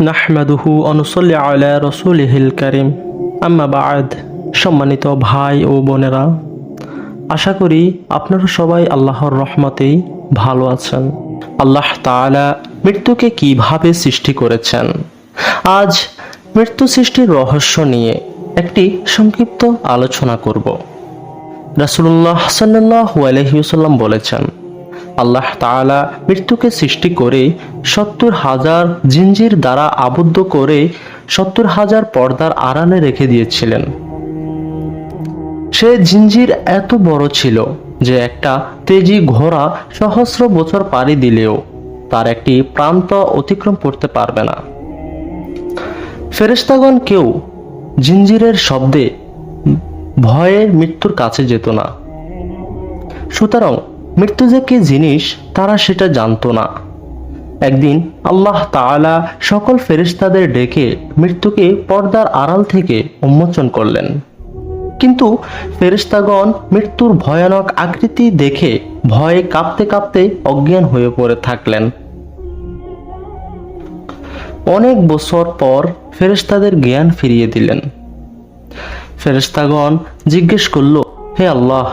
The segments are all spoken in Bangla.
নাহমাদুহু অনুসল্লি আলা রসুলিহিল করিম। আম্মা বাদ। সম্মানিত ভাই ও বোনেরা, আশা করি আপনারা সবাই আল্লাহর রহমতেই ভালো আছেন। আল্লাহ তাআলা মৃত্যুকে কীভাবে সৃষ্টি করেছেন? আজ মৃত্যু সৃষ্টির রহস্য নিয়ে একটি সংক্ষিপ্ত আলোচনা করব। রাসূলুল্লাহ সাল্লাল্লাহু আলাইহি ওয়াসাল্লাম বলেছেন আল্লাহ তাআলা মৃত্যুকে সৃষ্টি করে সত্তর হাজার জিঞ্জির দ্বারা আবদ্ধ করে সত্তর হাজার পর্দার আড়ালে রেখে দিয়েছিলেন। সে জিঞ্জির এত বড় ছিল যে একটা তেজি ঘোড়া সহস্র বছর পাড়ি দিলেও তার একটি প্রান্ত অতিক্রম করতে পারবে না। ফেরেশতাগণ কেউ জিঞ্জিরের শব্দে ভয়ে মৃত্যুর কাছে যেত না। সুতরাং মৃত্যু যে কি জিনিস, তারা সেটা জানতো না। একদিন আল্লাহ তাআলা সকল ফেরেশতাদের ডেকে মৃত্যুকে পর্দার আড়াল থেকে উন্মোচন করলেন। কিন্তু ফেরেশতাগণ মৃত্যুর ভয়ানক আকৃতি দেখে ভয়ে কাঁপতে কাঁপতে অজ্ঞান হয়ে পড়ে থাকলেন। অনেক বছর পর ফেরেশতাদের জ্ঞান ফিরিয়ে দিলেন। ফেরেশতাগণ জিজ্ঞেস করল, হে আল্লাহ,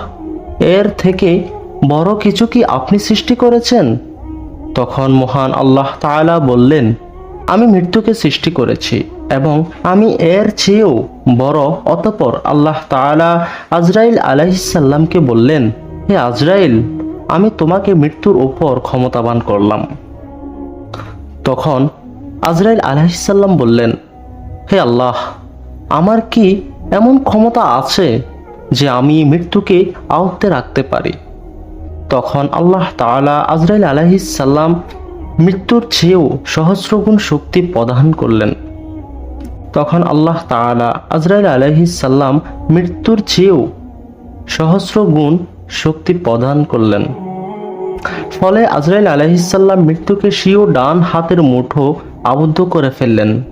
এর থেকে বড় কিছু কি আপনি সৃষ্টি করেছেন? তখন মহান আল্লাহ তাআলা বললেন, আমি মৃত্যুকে সৃষ্টি করেছি এবং আমি এর চেয়েও বড়, অতপর আল্লাহ তাআলা আজরাইল আলাইসাল্লামকে বললেন, হে আজরাইল, আমি তোমাকে মৃত্যুর উপর ক্ষমতাবান করলাম। তখন আজরাইল আলাইসাল্লাম বললেন, হে আল্লাহ, আমার কি এমন ক্ষমতা আছে যে আমি মৃত্যুকে আওত্তে রাখতে পারি? তখন আল্লাহ তাআলা আজরাইল আলাইসাল্লাম মৃত্যুর চেয়েও সহস্রগুণ শক্তি প্রদান করলেন। তখন আল্লাহ তাআলা আজরাইল আলাইহিসাল্লাম মৃত্যুর চেয়েও সহস্র গুণ শক্তি প্রদান করলেন। ফলে আজরাইল আলাইহিসাল্লাম মৃত্যুকে স্বীয় ডান হাতের মুঠো আবদ্ধ করে ফেললেন।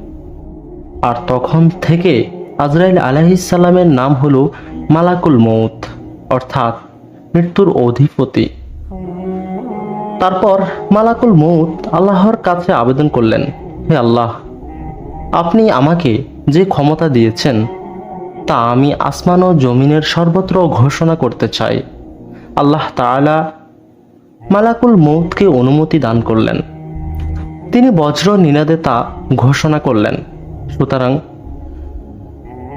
আর তখন থেকে আজরাইল আলাইহিসাল্লামের নাম হলো মালাকুল মৌত অর্থাৎ মৃত্যুর অধিপতি। তারপর মালাকুল মৌত আল্লাহর কাছে আবেদন করলেন, হে আল্লাহ, আপনি আমাকে যে ক্ষমতা দিয়েছেন, তা আমি আসমান ও জমিনের সর্বত্র ঘোষণা করতে চাই। আল্লাহ তাআলা মালাকুল মৌতকে অনুমতি দান করলেন। তিনি বজ্র নিনাদে তা ঘোষণা করলেন, সুতরাং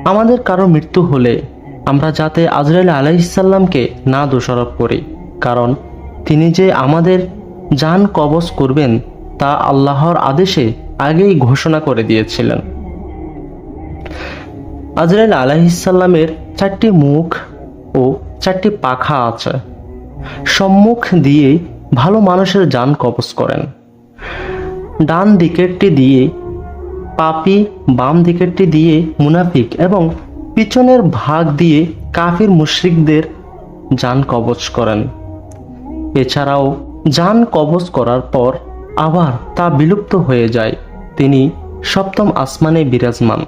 আমাদের কারও মৃত্যু হলে আমরা যাতে আজরাইল আলাইসাল্লামকে না দোষারোপ করি, কারণ তিনি যে আমাদের জান কবজ করবেন, তা আল্লাহর আদেশে আগেই ঘোষণা করে দিয়েছিলেন। আজরাইল আলাইসাল্লামের চারটি মুখ ও চারটি পাখা আছে। সম্মুখ দিয়ে ভালো মানুষের যান কবজ করেন। ডান দিকেরটি দিয়ে, পাপি বাম দিকেরটি দিয়ে মুনাফিক এবং পিছনের ভাগ দিয়ে কাফির মুশরিকদের যান কবচ করেন। এছাড়াও যান কবজ করার পর আবার তা বিলুপ্ত হয়ে যায়। তিনি সপ্তম আসমানে বিরাজমান।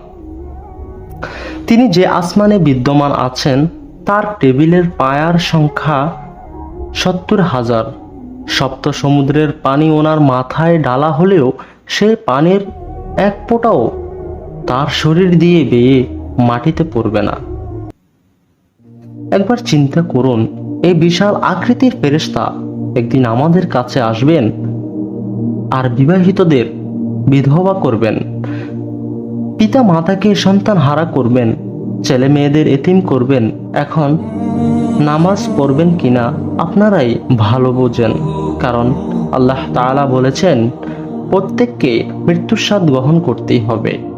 তিনি যে আসমানে বিদ্যমান আছেন, তার টেবিলের পায়ার সংখ্যা সত্তর হাজার। সপ্ত সমুদ্রের পানি ওনার মাথায় ডালা হলেও সে পানির এক ফোঁটাও তার শরীর দিয়ে বেয়ে মাটিতে পড়বে না। একবার চিন্তা করুন, এই বিশাল আকৃতির ফেরেশতা একদিন আমাদের কাছে আসবেন আর বিবাহিতদের বিধবা করবেন। পিতা মাতাকে সন্তান হারা করবেন, ছেলে মেয়েদের এতিম করবেন। এখন নামাজ পড়বেন কিনা আপনারাই ভালো বোঝেন, কারণ আল্লাহ তাআলা বলেছেন, প্রত্যেককে মৃত্যুর স্বাদ গ্রহণ করতেই হবে।